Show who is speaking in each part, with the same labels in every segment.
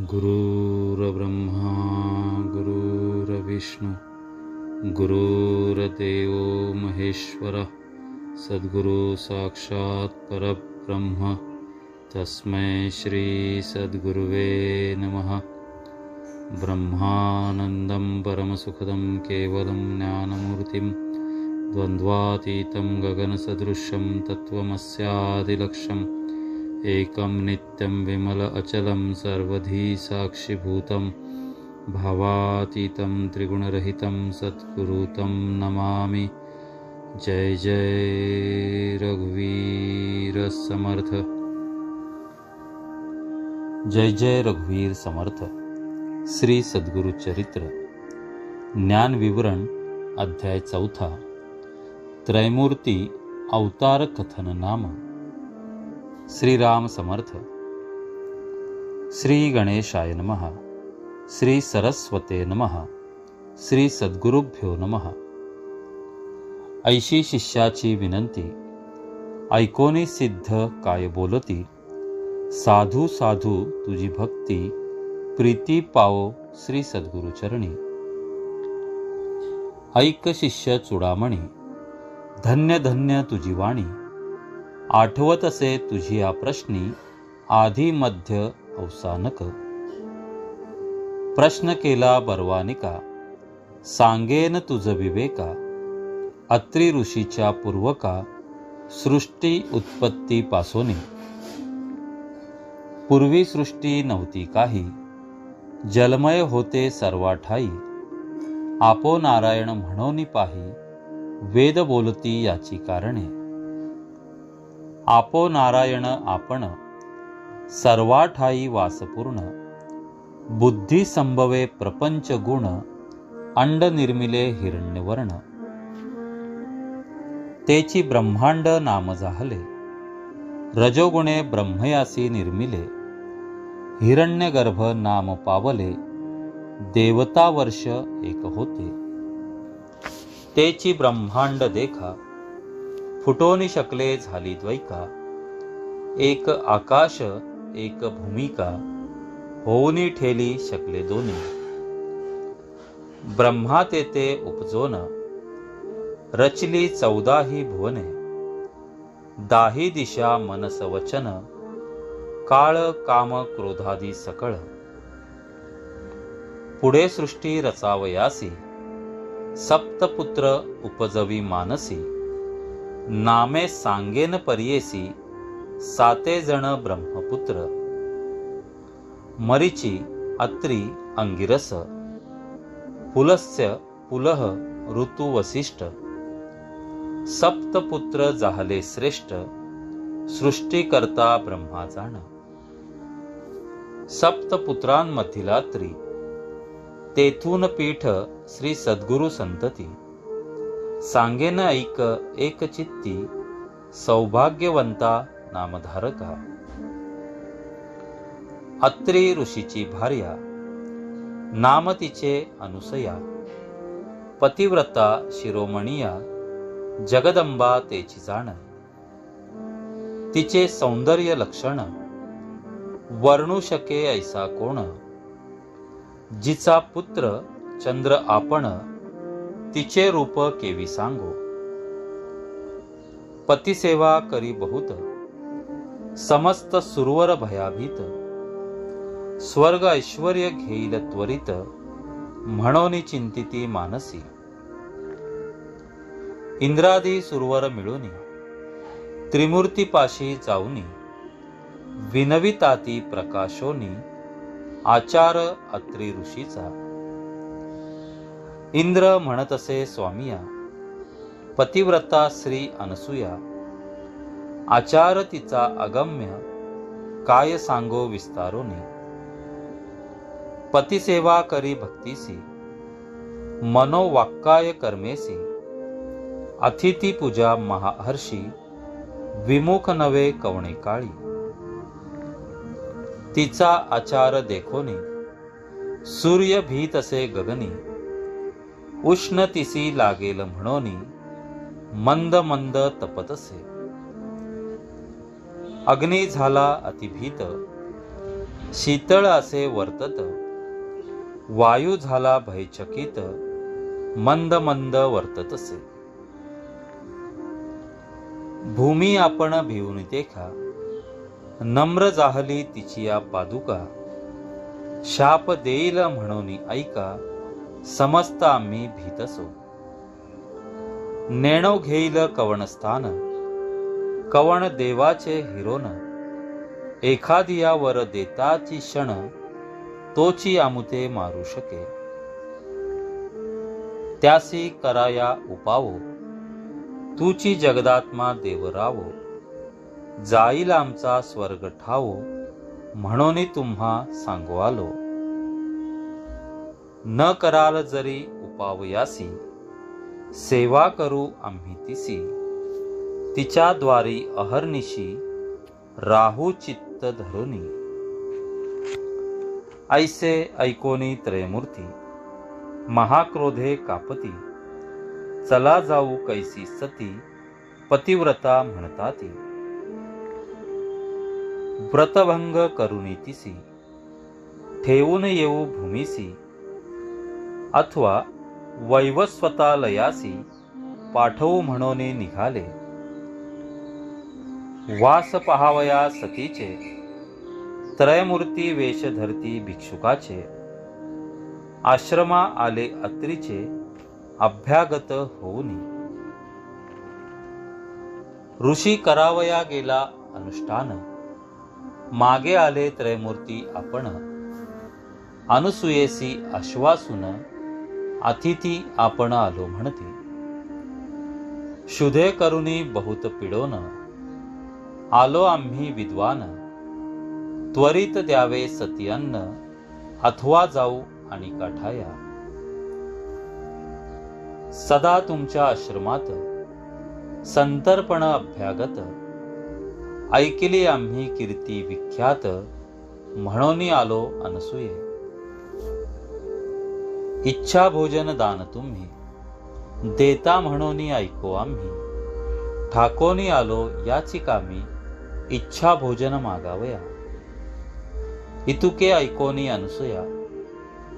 Speaker 1: गुरुर्ब्रह्मा गुरुर्विष्णू गुरुर्देवो महेश्वरः सद्गुरु साक्षात् परब्रह्म तस्मै श्रीसद्गुरुवे नमः। ब्रह्मानन्दं परमसुखदं केवलं ज्ञानमूर्तिं द्वन्द्वातीतं गगनसदृशं तत्त्वमस्यादिलक्ष्यम् एकं नित्यं विमल अचलं सर्वधी साक्षिभूतं भावातीतं त्रिगुणरहितं सत्कुरुतं नमामि। जय जय रघुवीर समर्थ। जय जय रघुवीर समर्थ। श्री सद्गुरु चरित्र। ज्ञान विवरण अध्याय चौथा। त्रैमूर्ती अवतार कथन नाम। श्रीराम समर्थ। श्री गणेशाय नमः। श्री सरस्वते नमः। श्री सद्गुरुभ्यो नमः। ऐशी शिष्याची विनंती ऐकोनी सिद्ध काय बोलती साधू साधू तुझी भक्ती प्रीती पावो श्री सद्गुरुचरणी। ऐक शिष्य चुडामणी धन्य धन्य तुझी वाणी आठवत असे तुझी या प्रश्नी आधी मध्य अवसानक प्रश्न केला बर्वानिका सांगेन तुझ विवेका अत्रि ऋषीच्या पूर्वका सृष्टी उत्पत्ती पासोनी. पूर्वी सृष्टी नव्हती काही जलमय होते सर्वाठाई आपो नारायण म्हणोनी पाही वेद बोलती याची कारणे. आपो नारायण आपण सर्वाठाई वासपूर्ण बुद्धी संभवे प्रपंच गुण अंड निर्मिले हिरण्यवर्ण. तेची ब्रह्मांड नाम झाले रजोगुणे ब्रह्मयासी निर्मिले हिरण्यगर्भ नाम पावले देवता वर्ष एक होते. तेची ब्रह्मांड देखा फुटोनी शकले झाली द्वैका. एक आकाश एक भूमिका होऊनी ठेली शकले दोन्ही. ब्रह्मा तेथे उपजोन रचली चौदाही भुवने. दाही दिशा मनस वचन काळ काम क्रोधादी सकळ. पुढे सृष्टी रचावयासी सप्तपुत्र उपजवी मानसी. नामे सांगेन परियेसी साते जण ब्रह्मपुत्र. मरीची अत्री अंगिरस पुलस्य पुलह ऋतुवसिष्ठ. सप्तपुत्र जाहले श्रेष्ठ सृष्टीकर्ता ब्रह्मा जाण सप्तपुत्रांमधीला त्री तेथून पीठ श्री सद्गुरु संतती. सांगेन ऐक एक चित्ती सौभाग्यवंता नामधारका. अत्री ऋषीची भार्या नाम तिचे अनुसया. पतिव्रता शिरोमणिया जगदंबा तेची जाण. तिचे सौंदर्य लक्षण वर्णू शके ऐसा कोण. जिचा पुत्र चंद्र आपण तिचे रूप केवी सांगो. पतिसेवा करी बहुत समस्त सुरवर भयाभीत स्वर्ग ऐश्वर घेईल त्वरित म्हणोनी चिंतिती मानसी. इंद्रादी सुरवर मिळूनी त्रिमूर्तीपाशी जाऊनी विनविताती प्रकाशोनी आचार अत्री ऋषीचा इंद्र म्हणत असे स्वामिया पतिव्रता श्री अनसुया. आचार तिचा अगम्य काय सांगो विस्तारोने. पतिसेवा करी भक्तीसी मनोवाक्काय कर्मेसी. अतिथी पूजा महाहर्षी विमुख नवे कवणे काळी. तिचा आचार देखोनी सूर्य भीत असे गगनी. उष्ण तिसी लागेल म्हणोनी मंद मंद तपत असे. अग्नी झाला अतिभीत शीतळ असे वर्तत वायू झाला भयचकित मंद मंद वर्ततसे भूमी आपण भिवून देखा नम्र जाहली तिची या पादुका शाप देईल म्हणून ऐका समस्त आम्ही भीतसो। नेणो घेईल कवणस्थान कवण देवाचे हिरोन। एखादियावर देताची क्षण तोची आमुते मारू शके। त्यासी कराया उपावो तुची जगदात्मा देवरावो जाईल आमचा स्वर्ग ठावो म्हणून तुम्हा सांगवालो। न कराल जरी उपावयासी सेवा करू आम्ही तिसी. तिच्याद्वारी अहर्निशी राहू चित्त धरुनी. ऐसे ऐकोनी त्रयमूर्ती महाक्रोधे कापती चला जाऊ कैसी सती पतिव्रता म्हणताती. व्रतभंग करुनी तिसी ठेवून येऊ भूमिसी अथवा वैवस्वतालयासी पाठवू म्हणून निघाले. वास पहावया सतीचे त्रयमूर्ती वेशधरती भिक्षुकाचे आश्रमा आले अत्रीचे अभ्यागत होऊनी. ऋषी करावया गेला अनुष्ठान मागे आले त्रयमूर्ती आपण अनुसुयेसी आश्वासून अतिथी आपण आलो म्हणते. शुधे करुनी बहुत पिडोन. आलो आम्ही विद्वान. त्वरित द्यावे सती अन्न अथवा जाऊ आणि काठाया. सदा तुमच्या आश्रमात. संतर्पण अभ्यागत. ऐकिली आम्ही कीर्ती विख्यात. म्हणून आलो अनसुये. इच्छा भोजन दान तुम्ही. देता म्हणून ऐको आम्ही. ठाकोनी आलो याची कामी इच्छा भोजन मागावया. इतुके ऐकोनी अनुसया.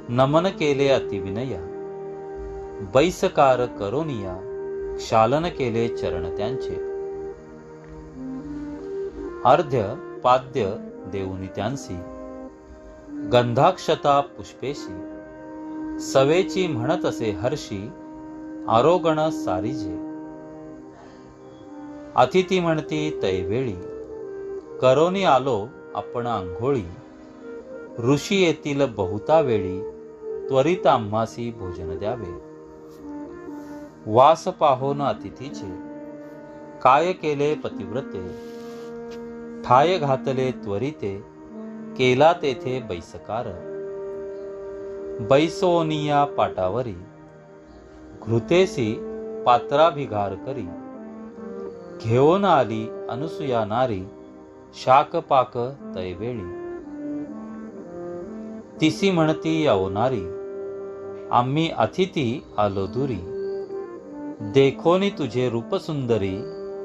Speaker 1: नमन केले अतिविनया बैसकार करोनिया. क्षालन केले चरण त्यांचे. अर्ध्य पाद्य देऊनी त्यांसी. गंधाक्षता पुष्पेशी. सवेची म्हणत असे हर्षी आरोगण सारीजे. अतिथी म्हणती तैवेळी करोनी आलो आपण आंघोळी ऋषी येतील बहुता वेळी त्वरित आम्हासी भोजन द्यावे. वास पाहोन अतिथीचे काय केले पतिव्रते? ठाय घातले त्वरिते केला तेथे बैसकार. बैसोनिया पाटावरी घृतेसी पात्राभिघार करी घेऊन आली अनुसुया नारी शाकपाक तैवेळी तिसी म्हणती यावनारी आम्ही अतिथी आलो दुरी. देखोनी तुझे रूपसुंदरी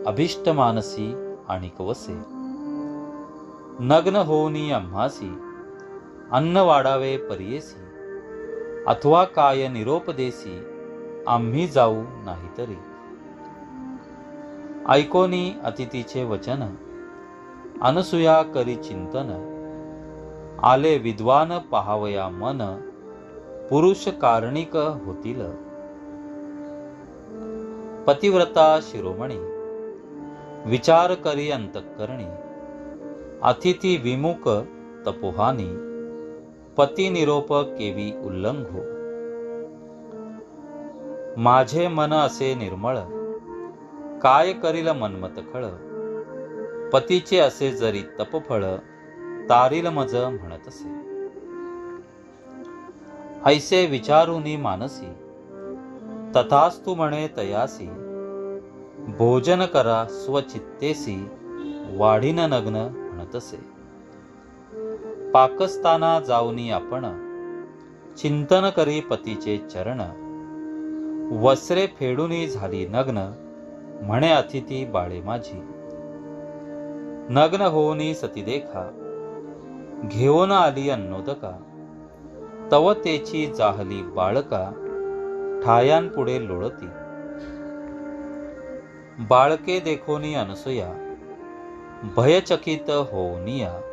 Speaker 1: अभिष्ट मानसी आणि कवसे नग्न होऊनी आम्हासी अन्न वाढावे परियेसी. अथवा काय निरोपदेसी आम्ही जाऊ नाहीतरी. ऐकोनी अतिथीचे वचन. अनसुया करी चिंतन. आले विद्वान पहावया मन. पुरुष कारणिक होतील. पतिव्रता शिरोमणी. विचार करी अंतकरणी. अतिथी विमुख तपोहानी. पती निरोप केवी उल्लंघू. माझे मन असे निर्मळ काय करील मनमत खळ. पतीचे असे जरी तपफळ तारील मज म्हणत असे. ऐसे विचारुनी मानसी तथास्तु म्हणे तयासी. भोजन करा स्वचित्तेसी वाढीन नग्न म्हणत असे. पाकस्ताना जाऊनी आपण चिंतन करी पतीचे चरण. वस्त्रे फेडूनी झाली नग्न म्हणे अतिथी बाळे माझी. नग्न होऊनी सती देखा घेऊन आली अन्नोदका. तव तेची जाहली बाळका ठायांपुढे लोळती. बाळके देखोनी अनसुया भयचकित होऊनिया.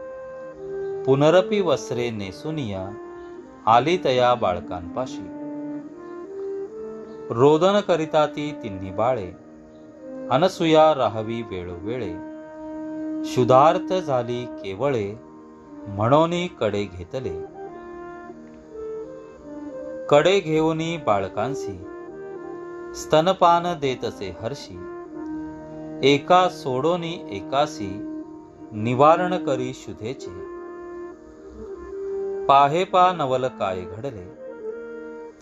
Speaker 1: पुनरपी वस्त्रे नेसुनिया आली तया बाळकांपाशी. रोदन करिता ती तिन्ही बाळे अनसुया राहावी वेळोवेळे. शुद्धार्थ झाली केवळे म्हणोनी कडे घेतले. कडे घेऊनी बाळकांसी स्तनपान देतसे हर्षी. एका सोडोनी एकासी निवारण करी शुधेचे. पाहे पा नवल काय घडले.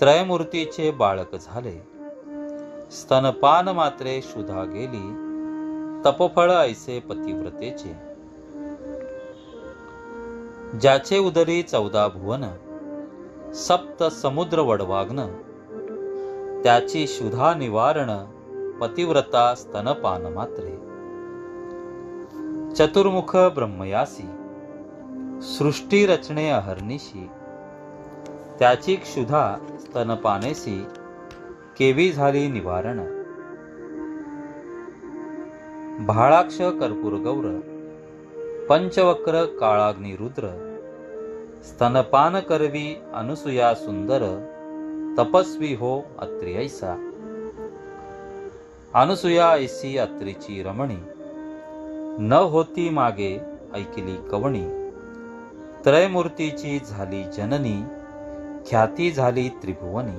Speaker 1: त्रयमूर्तीचे बाळक झाले. स्तनपान मात्रे शुधा गेली. तपफळ ऐसे पतिव्रतेचे. ज्याचे उदरी चौदा भुवन सप्त समुद्र वडवाग्न त्याची शुधा निवारण पतिव्रता स्तनपान मात्रे. चतुर्मुख ब्रह्मयासी. सृष्टी रचणे अहर्निशी त्याची क्षुधा स्तनपानेसी केवी झाली निवारण. भाळाक्ष कर्पूर गौर पंचवक्र काळाग्निरुद्र स्तनपान करवी अनुसुया सुंदर तपस्वी हो अत्री ऐसा अनुसुया ऐसी अत्रीची रमणी न होती मागे ऐकली कवणी. त्रयमूर्तीची झाली जननी ख्याती झाली त्रिभुवनी.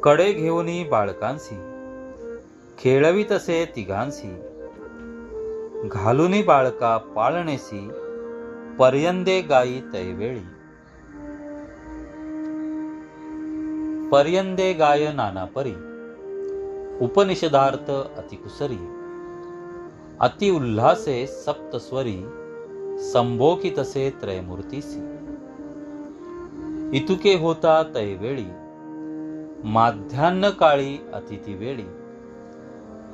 Speaker 1: कडे घेऊनी बाळकांसी खेळवी तसे तिघांसी. घालुनी बाळका पाळणेसी पर्यंदे गाई तैवेळी. पर्यंदे गाय नानापरी उपनिषदार्थ अतिकुसरी अति उल्हासे सप्तस्वरी. संभोकी तसे त्रयमूर्तीसी इतुके होता तैवेळी माध्यान्न काळी अतिथी वेळी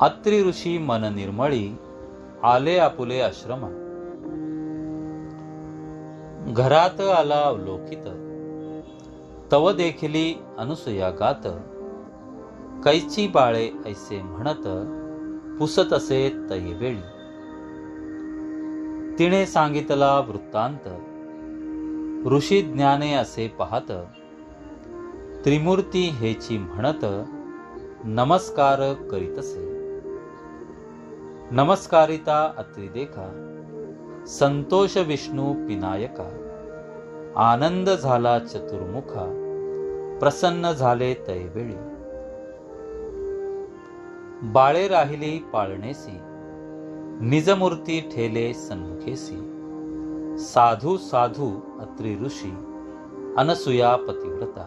Speaker 1: अत्रि ऋषी मन निर्मळी आले आपुले आश्रमा. घरात आला अवलोकित तव देखिली अनुसया गात कैची बाळे ऐसे म्हणत पुसत असे तैवेळी तिने सांगितला वृत्तांत. ऋषी ज्ञाने असे पाहत त्रिमूर्ती हेची म्हणत नमस्कार करीतसे. नमस्कारिता अत्रिदेखा संतोष विष्णू पिनायका आनंद झाला चतुर्मुखा प्रसन्न झाले तैवेळी. बाळे राहिली पाळणेसी निजमूर्ती ठेले सन्मुखेसी साधू साधू अत्री ऋषी अनसुया पतिव्रता।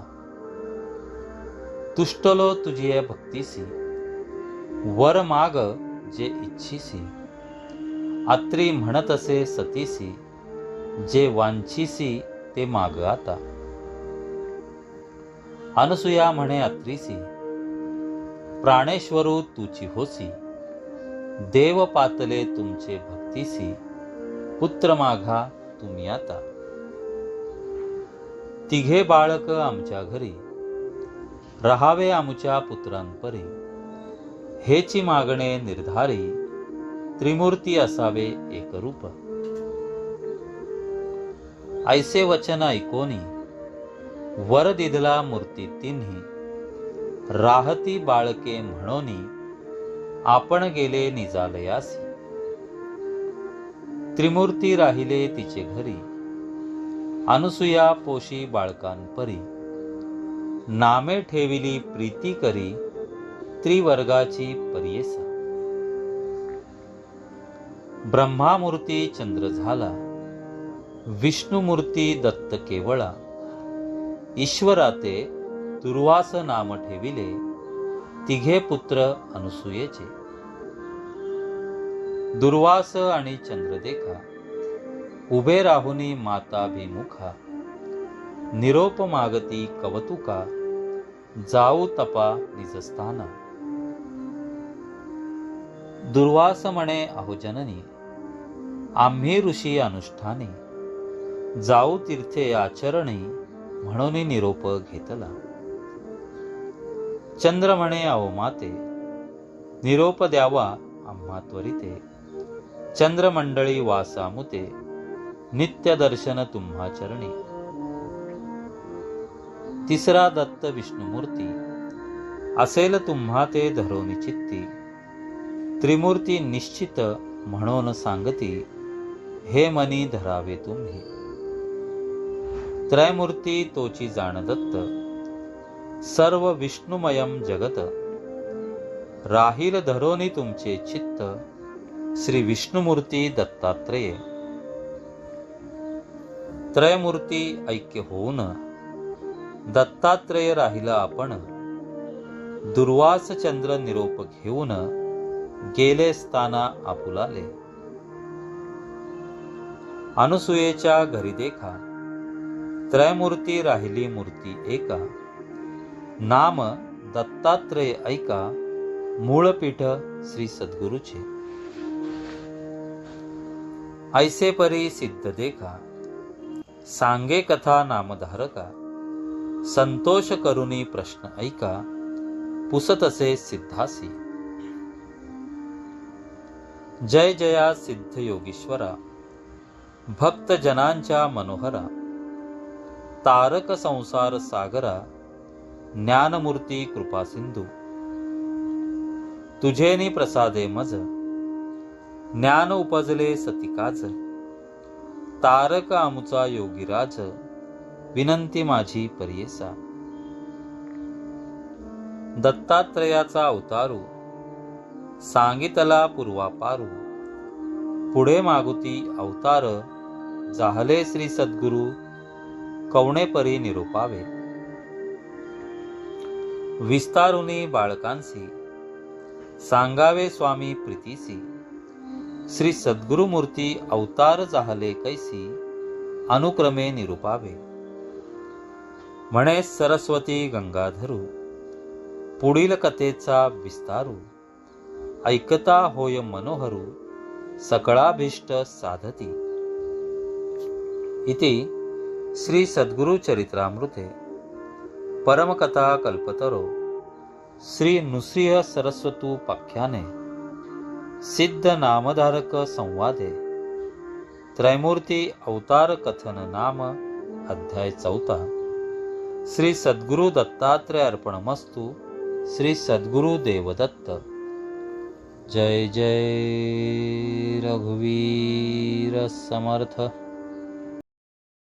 Speaker 1: तुष्टलो तुझिये भक्तीसी वर माग जे इच्छिसी अत्री म्हणत असे सतीसी जे वांछीसी ते माग आता। अनसुया म्हणे अत्रीसी प्राणेश्वरू तुची होसी। देव पातले तुमचे भक्तीसी पुत्र माघा तुम्ही आता. तिघे बाळक आमच्या घरी रहावे आमच्या पुत्रांपरी. हेची मागणे निर्धारी त्रिमूर्ती असावे एकरूप. ऐसे वचन ऐकोनी वर दिधला मूर्ती तिन्ही. राहती बाळके म्हणोनी आपण गेले निजालयासी. त्रिमूर्ती राहिले तिचे घरी. अनुसुया पोशी बाळकांपरी. नामे ठेविली प्रीती करी त्रिवर्गाची परियेसा. ब्रह्मामूर्ती चंद्र झाला विष्णुमूर्ती दत्त केवळा. ईश्वराते दुर्वास नाम ठेविले तिघे पुत्र अनुसूयेचे. दुर्वास आणि चंद्रदेखा उभे राहुनी माताभिमुखा निरोप मागती कवतुका जाऊ तपा निजस्थाना. दुर्वास म्हणे अहोजननी आम्ही ऋषी अनुष्ठानी जाऊ तीर्थे आचरणी म्हणून निरोप घेतला. चंद्र म्हणे आओ माते निरोप द्यावा आम्हा त्वरिते. चंद्रमंडळी वासामुते नित्य दर्शन तुम्हा चरणी. तिसरा दत्त विष्णुमूर्ती असेल तुम्हा ते धरोनी चित्ती. त्रिमूर्ती निश्चित म्हणून सांगती हे मनी धरावे तुम्ही. त्रयमूर्ती तोची जाण दत्त सर्व विष्णुमयम जगत। राहील धरोनी तुमचे चित्त। श्री विष्णुमूर्ती दत्तात्रेय। त्रयमूर्ती ऐक्य होऊन। दत्तात्रेय राहिला आपण। दुर्वास चंद्र निरोप घेऊन। गेले स्थाना आपुलाले। अनुसुयेच्या घरी देखा। त्रयमूर्ती राहिली मूर्ती एका। नाम दत्तात्रेय ऐका मूळपीठ श्री सद्गुरूचे. ऐसे परी सिद्ध देखा सांगे कथा नामधारका संतोष करुणी प्रश्न ऐका पुसतसे सिद्धासी. जय जया सिद्ध योगीश्वरा भक्त जनांच्या मनोहरा तारक संसार सागरा ज्ञानमूर्ती कृपा सिंधू। तुझेनी प्रसादे मज ज्ञान उपजले सतिकाच तारक आमुचा योगीराज विनंती माझी परियेसा। दत्तात्रयाचा अवतारू सांगितला पूर्वापारू पुढे मागुती अवतार जाहले श्री सद्गुरु कवणेपरी निरोपावे। विस्तारुनी बाळकांसी. सांगावे स्वामी प्रीतीसी. श्री सद्गुरुमूर्ती अवतार जाहले कैसी अनुक्रमे निरूपावे. म्हणे सरस्वती गंगाधरू पुढील कथेचा विस्तारू. ऐकता होय मनोहरू सकळाभीष्ट साधती. इति श्री सद्गुरु चरित्रामृते परमकथा कल्पतरो। श्री नृसिंह सरस्वतू पाख्याने। सिद्ध नामधारक संवादे। त्रैमूर्ती अवतार कथन नाम अध्याय चौथा। श्री सद्गुरु दत्तात्रय अर्पणमस्तु। श्री सद्गुरु देवदत्त। जय जय। रघुवीर समर्थ।